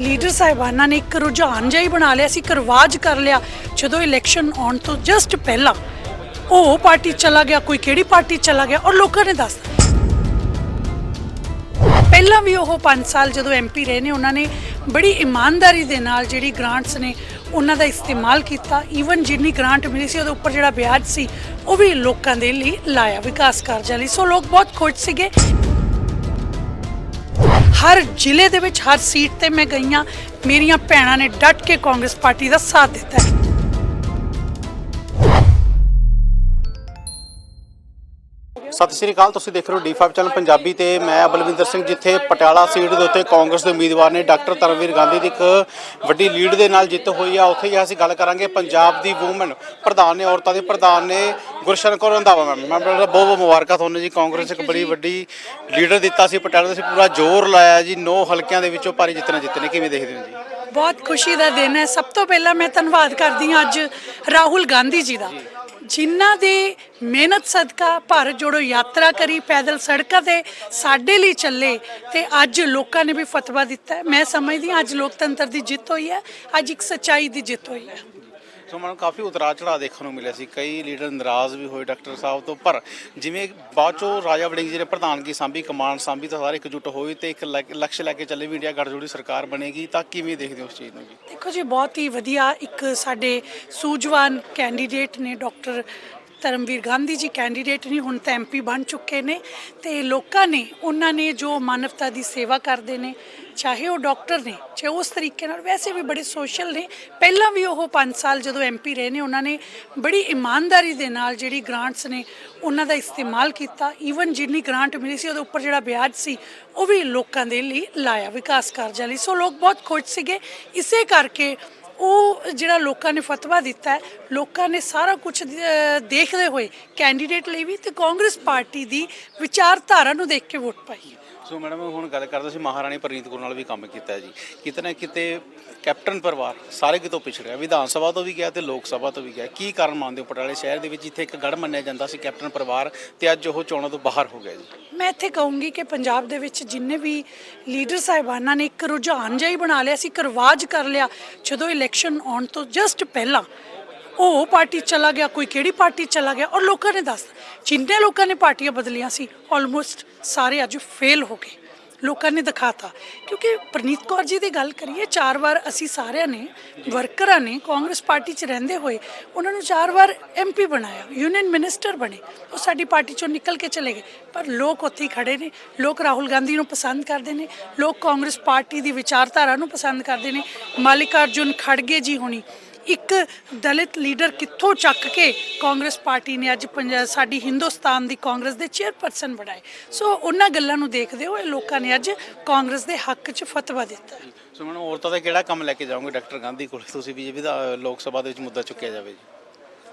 Leader ਸਾਹਿਬਾਨਾਂ ਨੇ ਇੱਕ ਰੁਝਾਨ ਜਿਹਾ ਹੀ ਬਣਾ ਲਿਆ ਸੀ ਇੱਕ ਰਿਵਾਜ ਕਰ ਲਿਆ। ਜਦੋਂ ਇਲੈਕਸ਼ਨ ਆਉਣ ਤੋਂ ਜਸਟ ਪਹਿਲਾਂ ਉਹ ਪਾਰਟੀ ਚਲਾ ਗਿਆ, ਕੋਈ ਕਿਹੜੀ ਪਾਰਟੀ ਚਲਾ ਗਿਆ ਔਰ ਲੋਕਾਂ ਨੇ ਦੱਸ ਪਹਿਲਾਂ ਵੀ ਉਹ 5 ਸਾਲ ਜਦੋਂ ਐਮਪੀ ਰਹੇ ਨੇ, ਉਹਨਾਂ ਨੇ ਬੜੀ ਇਮਾਨਦਾਰੀ ਦੇ ਨਾਲ ਜਿਹੜੀ ਗ੍ਰਾਂਟਸ ਨੇ ਉਹਨਾਂ ਦਾ ਇਸਤੇਮਾਲ ਕੀਤਾ। ਈਵਨ ਜਿੰਨੀ ਗ੍ਰਾਂਟ ਮਿਲੀ ਸੀ, ਉਹਦੇ ਉੱਪਰ ਜਿਹੜਾ ਵਿਆਜ ਸੀ, ਉਹ ਵੀ ਲੋਕਾਂ ਦੇ ਲਈ ਲਾਇਆ ਵਿਕਾਸ ਕਾਰਜਾਂ ਲਈ। ਸੋ ਲੋਕ ਬਹੁਤ ਖੁਸ਼ ਸੀਗੇ। ਹਰ ਜ਼ਿਲ੍ਹੇ ਦੇ ਵਿੱਚ ਹਰ ਸੀਟ ਤੇ ਮੈਂ ਗਈਆਂ ਮੇਰੀਆਂ ਭੈਣਾਂ ਨੇ ਡਟ ਕੇ ਕਾਂਗਰਸ ਪਾਰਟੀ ਦਾ ਸਾਥ ਦਿੱਤਾ ਹੈ। ਸਤਿ ਸ਼੍ਰੀ ਅਕਾਲ, ਤੁਸੀਂ ਦੇਖ ਰਹੇ ਹੋ ਡੀ5 ਚੈਨਲ ਪੰਜਾਬੀ ਤੇ ਮੈਂ ਬਲਵਿੰਦਰ ਸਿੰਘ ਜਿੱਥੇ ਪਟਿਆਲਾ ਸੀਟ ਦੇ ਉੱਤੇ ਕਾਂਗਰਸ ਦੇ ਉਮੀਦਵਾਰ ਨੇ ਡਾਕਟਰ ਤਰਨਵੀਰ ਗਾਂਧੀ ਦੀ ਇੱਕ ਵੱਡੀ ਲੀਡ ਦੇ ਨਾਲ ਜਿੱਤ ਹੋਈ ਆ। ਉੱਥੇ ਹੀ ਅਸੀਂ ਗੱਲ ਕਰਾਂਗੇ ਪੰਜਾਬ ਦੀ ਵੂਮਨ ਪ੍ਰਧਾਨ ਨੇ, ਔਰਤਾਂ ਦੇ ਪ੍ਰਧਾਨ ਨੇ ਗੁਰਸ਼ਨ ਕੌਰ ਰੰਧਾਵਾ ਮੈਮ। ਮੈਂ ਬਹੁਤ ਬਹੁਤ ਮੁਬਾਰਕਾਂ ਤੁਹਾਨੂੰ ਜੀ। ਕਾਂਗਰਸ ਇੱਕ ਬੜੀ ਵੱਡੀ ਲੀਡਰ ਦਿੱਤਾ ਸੀ, ਪਟਿਆਲਾ ਦੇ ਅਸੀਂ ਪੂਰਾ ਜ਼ੋਰ ਲਾਇਆ ਜੀ। ਨੌ ਹਲਕਿਆਂ ਦੇ ਵਿੱਚੋਂ ਭਾਰੀ ਜਿੱਤਣਾ ਜਿੱਤਨੇ ਕਿਵੇਂ ਦੇਖਦੇ ਹੋ ਜੀ? ਬਹੁਤ ਖੁਸ਼ੀ ਦਾ ਦਿਨ ਹੈ। ਸਭ ਤੋਂ ਪਹਿਲਾਂ ਮੈਂ ਧੰਨਵਾਦ ਕਰਦੀ ਹਾਂ ਅੱਜ ਰਾਹੁਲ ਗਾਂਧੀ ਜੀ ਦਾ। ਜਿਨ੍ਹਾਂ ਦੀ ਮਿਹਨਤ ਸਦਕਾ ਭਾਰਤ ਜੋੜੋ ਯਾਤਰਾ ਕਰੀ, ਪੈਦਲ ਸੜਕਾਂ ਤੇ ਸਾਡੇ ਲਈ ਚੱਲੇ ਤੇ ਅੱਜ ਲੋਕਾਂ ਨੇ ਵੀ ਫਤਵਾ ਦਿੱਤਾ ਮੈਂ ਸਮਝਦੀ ਹਾਂ ਅੱਜ ਲੋਕਤੰਤਰ ਦੀ ਜਿੱਤ ਹੋਈ ਹੈ, ਅੱਜ ਇੱਕ ਸੱਚਾਈ ਦੀ ਜਿੱਤ ਹੋਈ ਹੈ। ਸੋ ਮੈਨੂੰ ਕਾਫੀ ਉਤਰਾ ਚੜਾਅ ਦੇਖਣ ਨੂੰ ਮਿਲਿਆ ਸੀ। ਕਈ ਲੀਡਰ ਨਰਾਜ਼ ਵੀ ਹੋਏ ਡਾਕਟਰ ਸਾਹਿਬ ਤੋਂ, ਪਰ ਜਿਵੇਂ ਬਾਅਦ ਚੋਂ ਰਾਜਾ ਵੜਿੰਗ ਜੀ ਨੇ ਪ੍ਰਧਾਨਗੀ ਸਾਂਭੀ ਕਮਾਂਡ ਸਾਂਭੀ ਤਾਂ ਸਾਰੇ ਇਕਜੁੱਟ ਹੋਏ ਤੇ ਇੱਕ ਲਕਸ਼ ਲੈ ਕੇ ਚੱਲੇ ਵੀ ਇੰਡੀਆ ਗੱਠਜੋੜੀ ਸਰਕਾਰ ਬਣੇਗੀ, ਤਾਂ ਕਿਵੇਂ ਦੇਖਦੇ ਹੋ ਉਸ ਚੀਜ਼ ਨੂੰ ਜੀ? ਦੇਖੋ ਜੀ, ਬਹੁਤ ਹੀ ਵਧੀਆ ਇੱਕ ਸਾਡੇ ਸੂਝਵਾਨ ਕੈਂਡੀਡੇਟ ਨੇ ਡਾਕਟਰ ਧਰਮਵੀਰ ਗਾਂਧੀ ਜੀ, ਕੈਂਡੀਡੇਟ ਨਹੀਂ ਹੁਣ ਤਾਂ ਐਮਪੀ ਬਣ ਚੁੱਕੇ ਨੇ ਤੇ ਲੋਕਾਂ ਨੇ, ਉਹਨਾਂ ਨੇ ਜੋ ਮਾਨਵਤਾ ਦੀ ਸੇਵਾ ਕਰਦੇ ਨੇ ਚਾਹੇ ਉਹ ਡਾਕਟਰ ਨੇ, ਚਾਹੇ ਉਸ ਤਰੀਕੇ ਨਾਲ, ਵੈਸੇ ਵੀ ਬੜੇ ਸੋਸ਼ਲ ਨੇ। ਪਹਿਲਾਂ ਵੀ ਉਹ 5 ਸਾਲ ਜਦੋਂ ਐਮਪੀ ਰਹੇ ਨੇ, ਉਹਨਾਂ ਨੇ ਬੜੀ ਇਮਾਨਦਾਰੀ ਦੇ ਨਾਲ ਜਿਹੜੀ ਗ੍ਰਾਂਟਸ ਨੇ, ਉਹਨਾਂ ਦਾ ਇਸਤੇਮਾਲ ਕੀਤਾ। ਈਵਨ ਜਿੰਨੀ ਗ੍ਰਾਂਟ ਮਿਲੀ ਸੀ, ਉਹਦੇ ਉੱਪਰ ਜਿਹੜਾ ਵਿਆਜ ਸੀ, ਉਹ ਵੀ ਲੋਕਾਂ ਦੇ ਲਈ ਲਾਇਆ, ਵਿਕਾਸ ਕਾਰਜਾਂ ਲਈ। ਸੋ ਲੋਕ ਬਹੁਤ ਖੁਸ਼ ਸੀਗੇ। ਇਸੇ ਕਰਕੇ ਉਹ ਜਿਹੜਾ ਲੋਕਾਂ ਨੇ ਫਤਵਾ ਦਿੱਤਾ ਹੈ, ਲੋਕਾਂ ਨੇ ਸਾਰਾ ਕੁਝ ਦੇਖਦੇ ਹੋਏ ਕੈਂਡੀਡੇਟ ਲਈ ਵੀ ਤੇ ਕਾਂਗਰਸ ਪਾਰਟੀ ਦੀ ਵਿਚਾਰਧਾਰਾ ਨੂੰ ਦੇਖ ਕੇ ਵੋਟ ਪਾਈ ਹੈ। ਸੋ ਮੈਡਮ, ਹੁਣ ਗੱਲ ਕਰਦੇ ਸੀ ਮਹਾਰਾਣੀ ਪ੍ਰਨੀਤ ਕੌਰ ਨਾਲ ਵੀ ਕੰਮ ਕੀਤਾ ਹੈ ਜੀ। ਕਿਤੇ ਨਾ ਕਿਤੇ ਕੈਪਟਨ ਪਰਿਵਾਰ ਸਾਰੇ ਕਿਤੋਂ ਪਿਛੜਿਆ ਵਿਧਾਨ ਸਭਾ ਤੋਂ ਵੀ ਗਿਆ ਤੇ ਲੋਕ ਸਭਾ ਤੋਂ ਵੀ ਗਿਆ। ਕੀ ਕਾਰਨ ਮੰਨਦੇ ਹੋ ਪਟਿਆਲੇ ਸ਼ਹਿਰ ਦੇ ਵਿੱਚ, ਜਿੱਥੇ ਇੱਕ ਗੜ ਮੰਨਿਆ ਜਾਂਦਾ ਸੀ ਕੈਪਟਨ ਪਰਿਵਾਰ ਤੇ ਅੱਜ ਉਹ ਚੋਣਾਂ ਤੋਂ ਬਾਹਰ ਹੋ ਗਿਆ ਜੀ? ਮੈਂ ਇੱਥੇ ਕਹੂੰਗੀ ਕਿ ਪੰਜਾਬ ਦੇ ਵਿੱਚ ਜਿੰਨੇ ਵੀ ਲੀਡਰ ਸਾਹਿਬਾਨਾਂ ਨੇ ਇੱਕ ਰੁਝਾਨ ਜਿਹਾ ਹੀ ਬਣਾ ਲਿਆ ਸੀ, ਇੱਕ ਰਿਵਾਜ ਕਰ ਲਿਆ। ਜਦੋਂ ਇਲੈਕਸ਼ਨ ਆਉਣ ਤੋਂ ਜਸਟ ਪਹਿਲਾਂ ਉਹ ਪਾਰਟੀ ਚਲਾ ਗਿਆ, ਕੋਈ ਕਿਹੜੀ ਪਾਰਟੀ ਚਲਾ ਗਿਆ ਔਰ ਲੋਕਾਂ ਨੇ ਦੱਸ, ਜਿੰਨੇ ਲੋਕਾਂ ਨੇ ਪਾਰਟੀਆਂ ਬਦਲੀਆਂ ਸੀ ਆਲਮੋਸਟ ਸਾਰੇ ਅੱਜ ਫੇਲ ਹੋ ਗਏ। ਲੋਕਾਂ ਨੇ ਦਿਖਾਤਾ। ਕਿਉਂਕਿ ਪ੍ਰਨੀਤ ਕੌਰ ਜੀ ਦੀ ਗੱਲ ਕਰੀਏ, ਚਾਰ ਵਾਰ ਅਸੀਂ ਸਾਰਿਆਂ ਨੇ ਵਰਕਰਾਂ ਨੇ, ਕਾਂਗਰਸ ਪਾਰਟੀ 'ਚ ਰਹਿੰਦੇ ਹੋਏ, ਉਹਨਾਂ ਨੂੰ ਚਾਰ ਵਾਰ ਐਮਪੀ ਬਣਾਇਆ ਯੂਨੀਅਨ ਮਿਨਿਸਟਰ ਬਣੇ। ਉਹ ਸਾਡੀ ਪਾਰਟੀ 'ਚੋਂ ਨਿਕਲ ਕੇ ਚਲੇ ਗਏ। ਪਰ ਲੋਕ ਉੱਥੇ ਹੀ ਖੜੇ ਨੇ। ਲੋਕ ਰਾਹੁਲ ਗਾਂਧੀ ਨੂੰ ਪਸੰਦ ਕਰਦੇ ਨੇ। ਲੋਕ ਕਾਂਗਰਸ ਪਾਰਟੀ ਦੀ ਵਿਚਾਰਧਾਰਾ ਨੂੰ ਪਸੰਦ ਕਰਦੇ ਨੇ। ਮਾਲਿਕਾਰਜੁਨ ਖੜਗੇ ਜੀ ਹੋਣੀ। ਇੱਕ ਦਲਿਤ ਲੀਡਰ ਕਿੱਥੋਂ ਚੱਕ ਕੇ ਕਾਂਗਰਸ ਪਾਰਟੀ ਨੇ ਅੱਜ ਪੰਜਾ- ਸਾਡੀ ਹਿੰਦੁਸਤਾਨ ਦੀ ਕਾਂਗਰਸ ਦੇ ਚੇਅਰਪਰਸਨ ਬਣਾਏ। ਸੋ ਉਹਨਾਂ ਗੱਲਾਂ ਨੂੰ ਦੇਖਦੇ ਹੋ ਇਹ ਲੋਕਾਂ ਨੇ ਅੱਜ ਕਾਂਗਰਸ ਦੇ ਹੱਕ 'ਚ ਫਤਵਾ ਦਿੱਤਾ। ਸੋ ਮੈਨੂੰ ਔਰਤਾਂ ਦਾ ਕਿਹੜਾ ਕੰਮ ਲੈ ਕੇ ਜਾਓਗੇ ਡਾਕਟਰ ਗਾਂਧੀ ਕੋਲ? ਤੁਸੀਂ ਵੀ ਜੇ ਲੋਕ ਸਭਾ ਦੇ ਵਿੱਚ ਮੁੱਦਾ ਚੁੱਕਿਆ ਜਾਵੇ ਜੀ।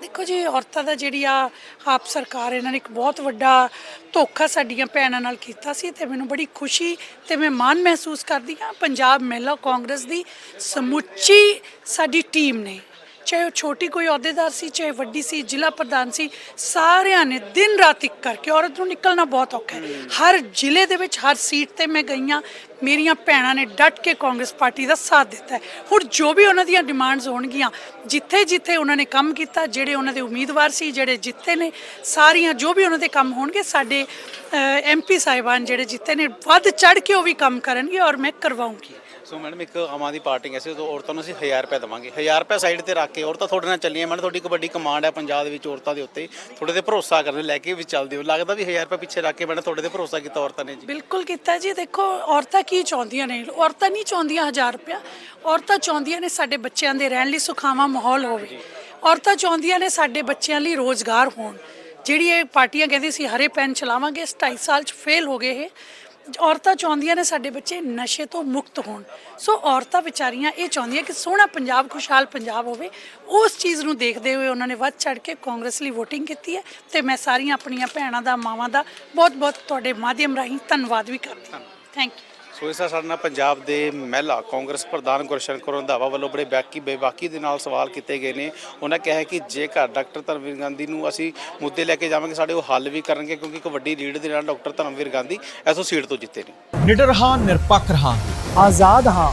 ਦੇਖੋ ਜੀ, ਔਰਤਾਂ ਦਾ ਜਿਹੜੀ ਆ, ਆਪ ਸਰਕਾਰ ਇਹਨਾਂ ਨੇ ਇੱਕ ਬਹੁਤ ਵੱਡਾ ਧੋਖਾ ਸਾਡੀਆਂ ਭੈਣਾਂ ਨਾਲ ਕੀਤਾ ਸੀ ਤੇ ਮੈਨੂੰ ਬੜੀ ਖੁਸ਼ੀ ਤੇ ਮੈਂ ਮਾਣ ਮਹਿਸੂਸ ਕਰਦੀ ਹਾਂ। ਪੰਜਾਬ ਮਹਿਲਾ ਕਾਂਗਰਸ ਦੀ ਸਮੁੱਚੀ ਸਾਡੀ ਟੀਮ ਨੇ। ਚਾਹੇ ਉਹ ਛੋਟੀ ਕੋਈ ਅਹੁਦੇਦਾਰ ਸੀ, ਚਾਹੇ ਵੱਡੀ ਸੀ, ਜ਼ਿਲ੍ਹਾ ਪ੍ਰਧਾਨ ਸੀ, ਸਾਰਿਆਂ ਨੇ ਦਿਨ ਰਾਤ ਇੱਕ ਕਰਕੇ ਔਰਤ ਨੂੰ ਨਿਕਲਣਾ ਬਹੁਤ ਔਖਾ ਹੈ। ਹਰ ਜ਼ਿਲ੍ਹੇ ਦੇ ਵਿੱਚ ਹਰ ਸੀਟ ਤੇ ਮੈਂ ਗਈਆਂ ਮੇਰੀਆਂ ਭੈਣਾਂ ਨੇ ਡਟ ਕੇ ਕਾਂਗਰਸ ਪਾਰਟੀ ਦਾ ਸਾਥ ਦਿੱਤਾ ਹੁਣ ਜੋ ਵੀ ਉਹਨਾਂ ਦੀਆਂ ਡਿਮਾਂਡਸ ਹੋਣਗੀਆਂ, ਜਿੱਥੇ ਜਿੱਥੇ ਉਹਨਾਂ ਨੇ ਕੰਮ ਕੀਤਾ, ਜਿਹੜੇ ਉਹਨਾਂ ਦੇ ਉਮੀਦਵਾਰ ਸੀ, ਜਿਹੜੇ ਜਿੱਤੇ ਨੇ, ਸਾਰੀਆਂ ਜੋ ਵੀ ਉਹਨਾਂ ਦੇ ਕੰਮ ਹੋਣਗੇ, ਸਾਡੇ ਐਮਪੀ ਸਾਹਿਬਾਨ ਜਿਹੜੇ ਜਿੱਤੇ ਨੇ, ਵੱਧ ਚੜ ਕੇ ਉਹ ਵੀ ਕੰਮ ਕਰਨਗੇ ਔਰ ਮੈਂ ਕਰਵਾਉਂਗੀ। ਸੋ ਮੈਡਮ ਇੱਕ ਆਮ ਆਦਮੀ ਪਾਰਟੀ ਐਸੇ ਤੋਂ ਔਰਤਾਂ ਨੂੰ ਅਸੀਂ 1000 ਰੁਪਏ ਦੇਵਾਂਗੇ। 1000 ਰੁਪਏ ਸਾਈਡ ਤੇ ਰੱਖ ਕੇ ਔਰਤਾਂ ਤੁਹਾਡੇ ਨਾਲ ਚੱਲੀਆਂ ਮੈਡਮ ਤੁਹਾਡੀ ਇੱਕ ਵੱਡੀ ਕਮਾਂਡ ਹੈ ਪੰਜਾਬ ਦੇ ਵਿੱਚ ਔਰਤਾਂ ਦੇ ਉੱਤੇ। ਤੁਹਾਡੇ ਤੇ ਭਰੋਸਾ ਕਰਨ ਲੈ ਕੇ ਵੀ ਚੱਲਦੇ ਹੋ। ਲੱਗਦਾ ਵੀ 1000 ਰੁਪਏ ਪਿੱਛੇ ਰੱਖ ਕੇ ਮੈਡਮ ਤੁਹਾਡੇ ਤੇ ਭਰੋਸਾ ਕੀਤਾ ਔਰਤਾਂ ਨੇ ਜੀ। ਬਿਲਕੁਲ ਕੀਤਾ ਜੀ। ਦੇਖੋ ਔਰਤਾਂ ਕੀ ਚਾਹੁੰਦੀਆਂ ਨੇ? ਔਰਤਾਂ ਨਹੀਂ ਚਾਹੁੰਦੀਆਂ 1000 ਰੁਪਇਆ। ਔਰਤਾਂ ਚਾਹੁੰਦੀਆਂ ਨੇ ਸਾਡੇ ਬੱਚਿਆਂ ਦੇ ਰਹਿਣ ਲਈ ਸੁਖਾਵਾਂ ਮਾਹੌਲ ਹੋਵੇ। ਔਰਤਾਂ ਚਾਹੁੰਦੀਆਂ ਨੇ ਸਾਡੇ ਬੱਚਿਆਂ ਲਈ ਰੋਜ਼ਗਾਰ ਹੋਣ। ਜਿਹੜੀ ਇਹ ਪਾਰਟੀਆਂ ਕਹਿੰਦੀ ਸੀ ਹਰੇ ਪੈਨ ਚਲਾਵਾਂਗੇ ਇਸ 2.5 ਸਾਲ ਚ ਫੇਲ ਹੋ ਗਏ ਇਹ। ਔਰਤਾਂ ਚਾਹੁੰਦੀਆਂ ਨੇ ਸਾਡੇ ਬੱਚੇ ਨਸ਼ੇ ਤੋਂ ਮੁਕਤ ਹੋਣ। ਸੋ ਔਰਤਾਂ ਵਿਚਾਰੀਆਂ ਇਹ ਚਾਹੁੰਦੀਆਂ ਕਿ ਸੋਹਣਾ ਪੰਜਾਬ, ਖੁਸ਼ਹਾਲ ਪੰਜਾਬ ਹੋਵੇ। ਉਸ ਚੀਜ਼ ਨੂੰ ਦੇਖਦੇ ਹੋਏ ਉਹਨਾਂ ਨੇ ਵੱਧ ਚੜ ਕੇ ਕਾਂਗਰਸ ਲਈ VOTING ਕੀਤੀ ਹੈ ਤੇ ਮੈਂ ਸਾਰੀਆਂ ਆਪਣੀਆਂ ਭੈਣਾਂ ਦਾ, ਮਾਵਾਂ ਦਾ ਬਹੁਤ ਬਹੁਤ ਤੁਹਾਡੇ ਮਾਧਿਅਮ ਰਾਹੀਂ ਧੰਨਵਾਦ ਵੀ ਕਰਦੀ ਹਾਂ। ਥੈਂਕ ਯੂ ਸੋ ਇਸ ਸਾਡੇ ਨਾਲ ਪੰਜਾਬ ਦੇ ਮਹਿਲਾ ਕਾਂਗਰਸ ਪ੍ਰਧਾਨ ਗੁਰਸ਼ਨ ਕੌਰ ਰੰਧਾਵਾ ਵੱਲੋਂ ਬੜੇ ਬੈਕੀ ਬੇਬਾਕੀ ਦੇ ਨਾਲ ਸਵਾਲ ਕੀਤੇ ਗਏ ਨੇ। ਉਹਨਾਂ ਕਿਹਾ ਕਿ ਜੇਕਰ ਡਾਕਟਰ ਧਰਮਵੀਰ ਗਾਂਧੀ ਨੂੰ ਅਸੀਂ ਮੁੱਦੇ ਲੈ ਕੇ ਜਾਵਾਂਗੇ, ਸਾਡੇ ਉਹ ਹੱਲ ਵੀ ਕਰਨਗੇ ਕਿਉਂਕਿ ਇੱਕ ਵੱਡੀ ਲੀਡ ਦੇ ਨਾਲ ਡਾਕਟਰ ਧਰਮਵੀਰ ਗਾਂਧੀ ਐਸੋ ਸੀਟ ਤੋਂ ਜਿੱਤੇ ਨੇ। ਨਿਡਰ ਹਾਂ, ਨਿਰਪੱਖ ਹਾਂ ਆਜ਼ਾਦ ਹਾਂ।